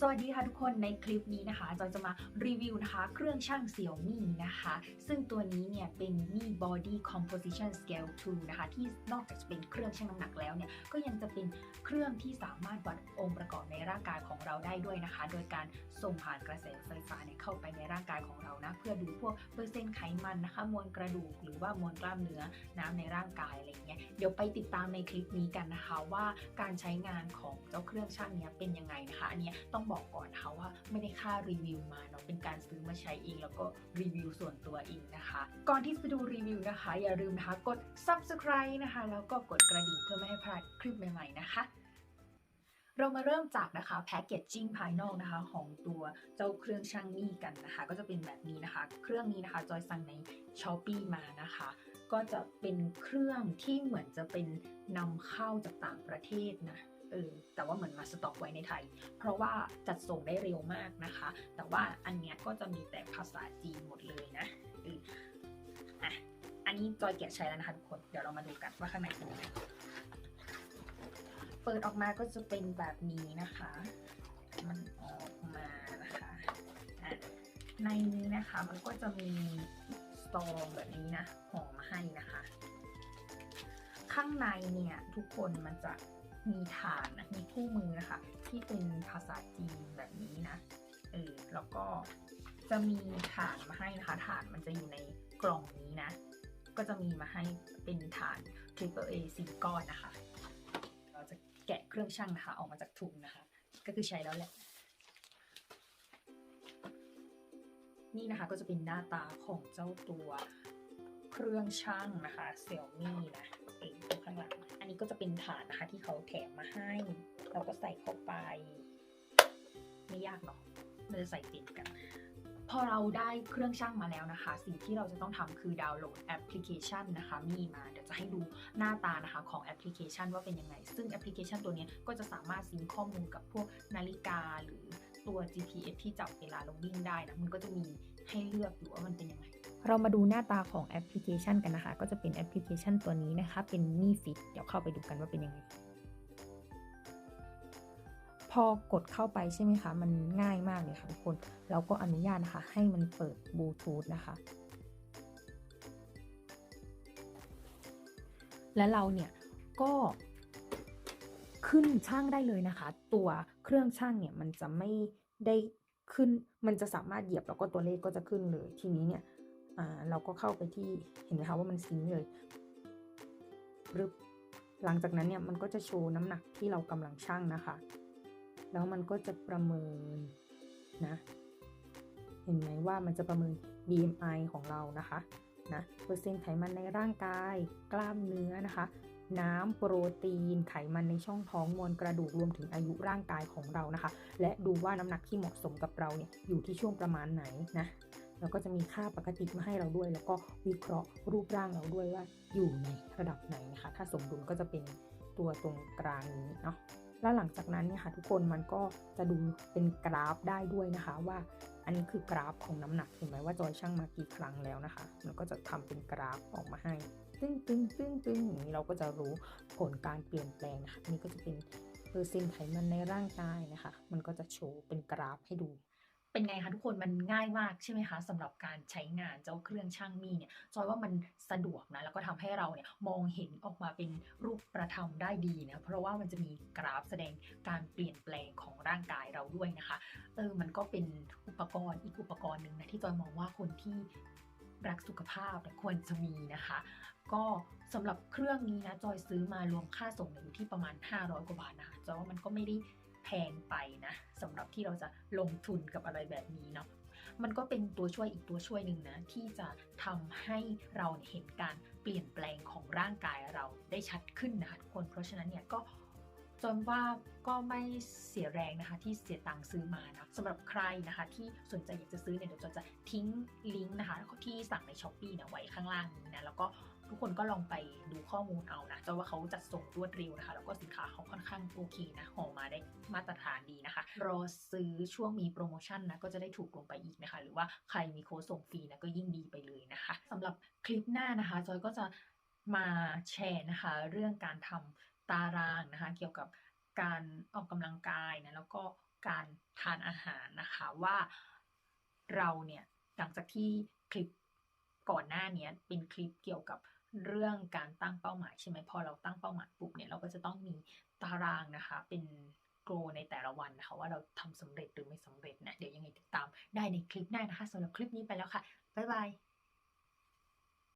สวัสดีค่ะทุกคนในคลิปนี้นะคะจอยจะมารีวิวนะคะ เครื่องช่างเสี่ยวมี่นะคะ ซึ่งตัวนี้เนี่ยเป็นมี่ Body Composition Scale 2 นะคะ ที่นอกจากจะเป็นเครื่องชั่งน้ำหนักแล้วเนี่ยก็ยังจะเป็นเครื่องที่สามารถวัดองค์ประกอบในร่างกายของเราได้ด้วยนะคะ โดยการส่งผ่านกระแสไฟฟ้าเนี่ยเข้าไปในร่างกายของเรานะเพื่อดูพวกเปอร์เซ็นต์ไขมันนะคะ มวลกระดูกหรือว่ามวลกล้ามเนื้อน้ำในร่างกายอะไรเงี้ยเดี๋ยวไปติดตามในคลิปนี้กันนะคะว่าการใช้งานของเจ้าเครื่องช่างเนี้ยเป็นยังไงนะคะอันเนี้ยต้องบอกก่อนนะคะว่าไม่ได้ค่ารีวิวมาเนาะเป็นการซื้อมาใช้เองแล้วก็รีวิวส่วนตัวเองนะคะ ก่อนที่จะดูรีวิวนะคะ อย่าลืมนะคะกด subscribe นะคะ แล้วก็กดกระดิ่งเพื่อไม่ให้พลาดคลิปใหม่ๆนะคะเรามาเริ่มจากนะคะแพคเกจจิ้งภายนอกนะคะของตัวเจ้าเครื่องช่างนี่กันนะคะ ก็จะเป็นแบบนี้นะคะ เครื่องนี้นะคะจอยสั่งใน s h อ p e e มานะคะ ก็จะเป็นเครื่องที่เหมือนจะเป็นนำเข้าจากต่างประเทศนะ เออแต่ว่าเหมือนมาสต็อกไว้ในไทย เพราะว่าจัดส่งได้เร็วมากนะคะ แต่ว่าอันเนี้ยก็จะมีแต่ภาษาจีนหมดเลยนะอออะอันนี้จอยแกะใช้แล้วนะคะทุกคนเดี๋ยวเรามาดูกันว่าข้างในเป็นยังไงเปิดออกมาก็จะเป็นแบบนี้นะคะ มันออกมานะคะอะในนี้นะคะมันก็จะมีซองแบบนี้นะห่อมาให้นะคะ ข้างในเนี่ยทุกคนมันจะ มีฐานนะมีคู่มือนะคะ ที่เป็นภาษาจีนแบบนี้นะเออแล้วก็จะมีฐานมาให้นะคะ ฐานมันจะอยู่ในกล่องนี้นะ ก็จะมีมาให้เป็นฐาน Triple A สี่ก้อนนะคะ เราจะแกะเครื่องช่างนะคะ ออกมาจากถุงนะคะ ก็คือใช้แล้วแหละ นี่นะคะก็จะเป็นหน้าตาของเจ้าตัวเครื่องช่างนะคะเซี่ยมี่นะเองตรงข้างหลัง อันนี้ก็จะเป็นฐานนะคะ ที่เขาแถมมาให้ เราก็ใส่เข้าไป ไม่ยากหรอกเราจะใส่ติดกันพอเราได้เครื่องช่างมาแล้วนะคะ สิ่งที่เราจะต้องทำคือดาวน์โหลดแอปพลิเคชันนะคะ มีมา เดี๋ยวจะให้ดูหน้าตานะคะของแอปพลิเคชันว่าเป็นยังไง ซึ่งแอปพลิเคชันตัวนี้ก็จะสามารถซิงข้อมูลกับพวกนาฬิกาหรือตัว GPS ที่จับเวลาเราวิ่งได้นะ มันก็จะมีให้เลือกอยู่ว่ามันเป็นยังไง เรามาดูหน้าตาของแอปพลิเคชันกันนะคะ ก็จะเป็นแอปพลิเคชันตัวนี้นะคะ เป็นมีฟิตเดี๋ยวเข้าไปดูกันว่าเป็นยังไง พอกดเข้าไปใช่ไหมคะ มันง่ายมากเลยค่ะทุกคน เราก็อนุญาตนะคะ ให้มันเปิดบลูทูธนะคะ และเราเนี่ยก็ขึ้นช่างได้เลยนะคะ ตัวเครื่องช่างเนี่ยมันจะไม่ได้ขึ้น มันจะสามารถเหยียบแล้วก็ตัวเลขก็จะขึ้นเลยทีนี้เนี่ย อ่าเราก็เข้าไปที่เห็นไหมคะว่ามันซิงเลยรึบหลังจากนั้นเนี่ยมันก็จะโชว์น้ำหนักที่เรากำลังชั่งนะคะ แล้วมันก็จะประเมินนะ เห็นไหมว่ามันจะประเมิน BMI ของเรานะคะนะเปอร์เซ็นต์ไขมันในร่างกาย กล้ามเนื้อนะคะ น้ำโปรตีน ไขมันในช่องท้องมวลกระดูกรวมถึงอายุร่างกายของเรานะคะ และดูว่าน้ำหนักที่เหมาะสมกับเราเนี่ยอยู่ที่ช่วงประมาณไหนนะ แล้วก็จะมีค่าปกติมาให้เราด้วย แล้วก็วิเคราะห์รูปร่างเราด้วยว่าอยู่ในระดับไหนนะคะ ถ้าสมดุลก็จะเป็นตัวตรงกลางนี้เนาะแล้วหลังจากนั้นเนี่ยค่ะทุกคนมันก็จะดูเป็นกราฟได้ด้วยนะคะว่าอันนี้คือกราฟของน้ำหนักเห็นไหมว่าจอยช่างมากี่ครั้งแล้วนะคะ มันก็จะทำเป็นกราฟออกมาให้ ตึ้งตึ้งตึ้งตึ้งอย่างนี้เราก็จะรู้ผลการเปลี่ยนแปลงนะคะนนี่ก็จะเป็นเปอร์เซ็นต์ไขมันในร่างกายนะคะ มันก็จะโชว์เป็นกราฟให้ดู เป็นไงคะทุกคนมันง่ายมากใช่ไหมคะสำหรับการใช้งานเจ้าเครื่องช่างมีเนี่ยจอยว่ามันสะดวกนะแล้วก็ทำให้เราเนี่ยมองเห็นออกมาเป็นรูปประธรรมได้ดีนะเพราะว่ามันจะมีกราฟแสดงการเปลี่ยนแปลงของร่างกายเราด้วยนะคะเออมันก็เป็นอุปกรณ์อีกอุปกรณ์หนึ่งนะที่จอยมองว่าคนที่รักสุขภาพควรจะมีนะคะ ก็สำหรับเครื่องนี้นะจอยซื้อมารวมค่าส่งอยู่ที่ประมาณ 500 กว่าบาทนะคะจอยว่ามันก็ไม่ได้ แพงไปนะสำหรับที่เราจะลงทุนกับอะไรแบบนี้เนาะมันก็เป็นตัวช่วยอีกตัวช่วยหนึ่งนะที่จะทำให้เราเห็นการเปลี่ยนแปลงของร่างกายเราได้ชัดขึ้นนะคะทุกคนเพราะฉะนั้นเนี่ยก็จนว่าก็ไม่เสียแรงนะคะที่เสียตังค์ซื้อมานะสำหรับใครนะคะที่สนใจอยากจะซื้อเนี่ยเดี๋ยวจอยจะทิ้งลิงก์นะคะที่สั่งในช้อปปี้เนี่ยไว้ข้างล่างนี้นะแล้วก็ ทุกคนก็ลองไปดูข้อมูลเอานะจะว่าเขาจัดส่งรวดเร็วนะคะ แล้วก็สินค้าเขาค่อนข้างโอเคนะห่อมาได้มาตรฐานดีนะคะ รอซื้อช่วงมีโปรโมชั่นนะก็จะได้ถูกลงไปอีกนะคะ หรือว่าใครมีโค้ดส่งฟรีนะก็ยิ่งดีไปเลยนะคะสำหรับคลิปหน้านะคะจอยก็จะมาแชร์นะคะ เรื่องการทำตารางนะคะ เกี่ยวกับการออกกำลังกายนะแล้วก็การทานอาหารนะคะว่าเราเนี่ยหลังจากที่คลิปก่อนหน้านี้เป็นคลิปเกี่ยวกับ เรื่องการตั้งเป้าหมายใช่ไหมพอเราตั้งเป้าหมายปุ๊บเนี่ยเราก็จะต้องมีตารางนะคะ เป็นโกลในแต่ละวันนะคะว่าเราทำสำเร็จหรือไม่สำเร็จนะเดี๋ยวยังไงติดตามได้ในคลิปหน้านะคะสำหรับคลิปนี้ไปแล้วค่ะบ๊ายบาย